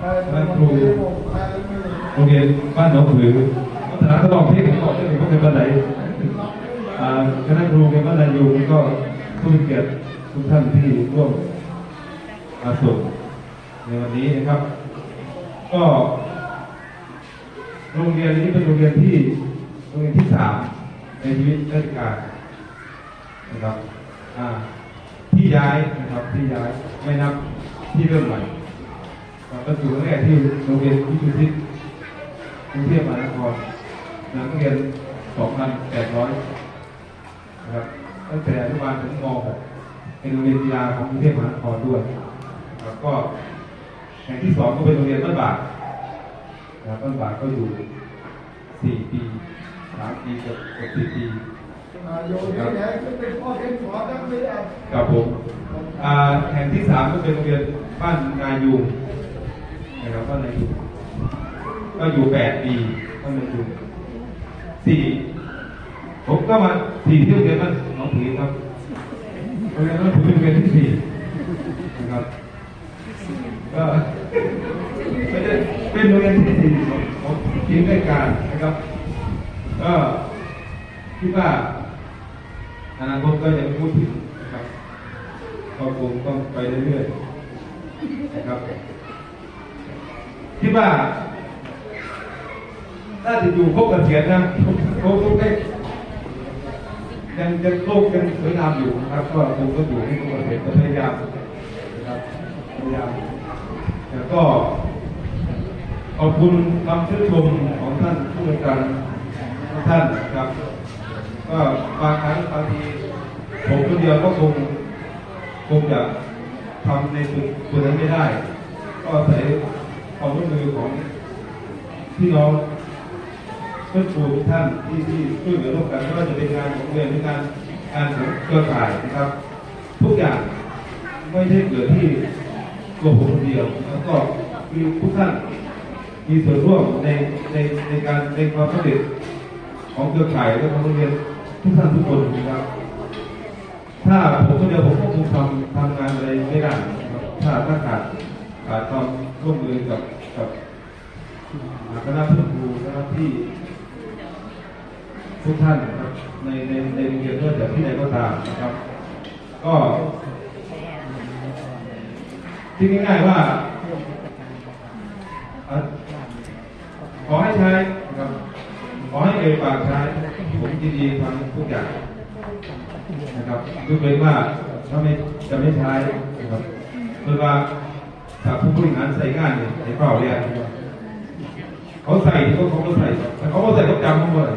คณะครูโรงเรียนบ้านหนองผือวัฒนธรรมที่ผมบอกที่ผมเป็นบ้านไหนอ่าคณะครูเรียนบ้านนายูก็ผู้มีเกียรติทุกท่านที่ร่วมมาส่งในวันนี้นะครับ ก็โรงเรียนนี้เป็นโรงเรียนที่โรงเรียนที่สามในชีวิตราชการนะครับที่ย้ายนะครับที่ย้ายไม่นับที่เริ่มใหม่ ก็อยู่ครั้งแรกที่โรงเรียนวิทยุทิศกรุงเทพมหานครนักเรียน 2,800 นะครับ ตั้งแต่อนุบาลถึงม .6 เป็นโรงเรียนกีฬาของกรุงเทพมหานครด้วยครับก็แห่งที่สองก็เป็นโรงเรียนบ้านบาทนะครับบ้านบาทก็อยู่ 4 ปี 3 ปีกือบ4ปีครับผมแห่งที่สามก็เป็นโรงเรียนบ้านนายูง นะครับบ้านนายูงก็อยู่แปดปีบ้านนายูงสี่ผมก็มาสี่ที่โรงเรียนบ้านหนองผือครับโรงเรียนบ้านผือเป็นโรงเรียนที่สี่นะครับก็ไม่ได้เป็นโรงเรียนที่สี่ของทีมรายการนะครับก็คิดว่าอนาคตก็ยังพูดถึงนะครับก็คงต้องไปเรื่อยๆนะครับ คิดว่าน่าจะอยู่ครบกันเสียนนะครบทุกได้ยังยังโลกยังสวยงามอยู่นะครับ ก็คงต้อยู่ให้ครบกันเสียนพยายามนะครับพยายามแล้วก็ขอบคุณคำชื่นชมของท่านผู้บริการทุกท่านนะครับ ก็บางครั้งบางทีผมคนเดียวก็คงคงจะทำในส่วนนั้นไม่ได้ ก็อาศัย ความร่วมมือของพี่น้องเพื่อนครูทุกท่านที่ที่ช่วยเหลือร่วมกันไม่ว่าจะเป็นงานของเรียนหรืองานงานของเครือข่ายนะครับ ทุกอย่างไม่ใช่เกิดที่ตัวผมคนเดียว แล้วก็มีทุกท่านมีส่วนร่วมในในในการในความสำเร็จของเครือข่ายและของโรงเรียนทุกท่านทุกคนนะครับ ถ้าผมคนเดียวผมก็คงทำทำงานอะไรไม่ได้ถ้าถ้าขาดขาดความร่วมมือกับ กับคณะผู้ครูคณะที่ทุกท่านนะครับในในในโรงเรียนเพื่อแต่ที่ไหนก็ตามนะครับ ก็ที่ง่ายๆว่า ขอให้ใช้นะครับขอให้เอ่ยปากใช้ผมยินดีทำทุกอย่างนะครับยกเว้นว่าถ้าไม่จะไม่ใช้นะครับเพื่อว่า ถ้าผู้บริหารใส่งานเนี่ยในเปล่าเรียนเขาใส่เขาเขาก็ใส่แต่เขาก็ใส่เขาจำเขาเลย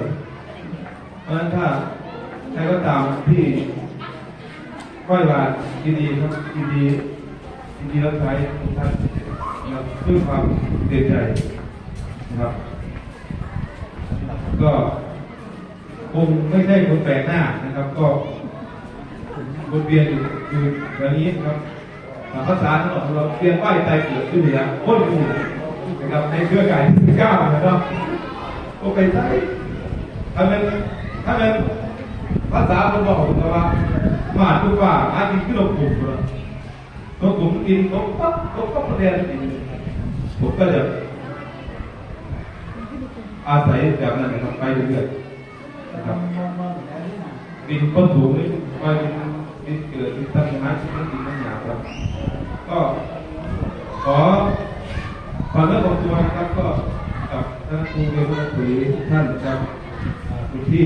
เพราะฉะนั้นถ้าใครก็ตามที่ค่อยว่าดีครับยินดียินดีรับใช้ทุกท่านนะครับด้วยความเต็มใจนะครับ ก็คงไม่ใช่คนแปลกหน้านะครับ ก็วนเวียนอยู่อยู่แบบนี้นะครับ ภาษาของเราเรียนไหวใจเกิดขึ้นเลยนะพ้นหมู่นะครับในเครือข่ายที่เก้านะครับก็ไปใช้ถ้าเป็นถ้าเป็นภาษาผมบอกผมว่ามาทุกว่าอาจจะขึ้นลงกลุ่มเลยตัวกลุ่มกินตกปั๊บตกปั๊บประเด็นผมก็จะอาศัยแบบนั้นนะครับไปเรื่อยๆนะครับดินก็สูงเลยไป ดินเกิดดินตั้งน้ำดินดินมันหยาบครับก็ขอความเลิกของตัวนะครับก็กับท่านครูเรียนผู้คุยทุกท่านนะครับคุณพี่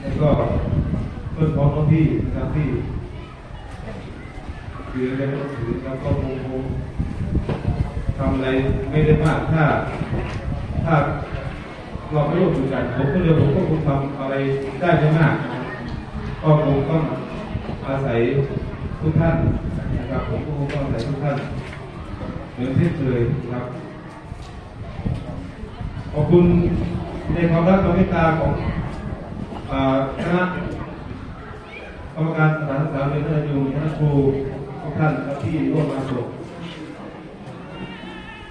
แล้วก็เพื่อนพ้องน้องพี่นะครับที่คือเรียนผู้คุยแล้วก็คงคงทำอะไรไม่ได้มากถ้าถ้าเราไม่ร่วมมือกันผมก็เลยผมก็คงทำอะไรได้ไม่มากนะครับก็คงต้อง อาศัยทุกท่านนะครับผมก็คงต้องอาศัยทุกท่านเหมือนที่เคยนะครับ ขอบคุณในความรักความเมตตาของคณะกรรมการสถานศึกษาเรียนรู้คณะครูทุกท่านครับที่ร่วมมาส่ง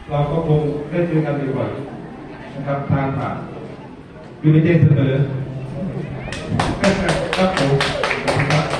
เราก็คงได้เจอกันบ่อยๆนะครับ ทางผ่านอยู่ในใจเสมอครับผมขอบคุณครับ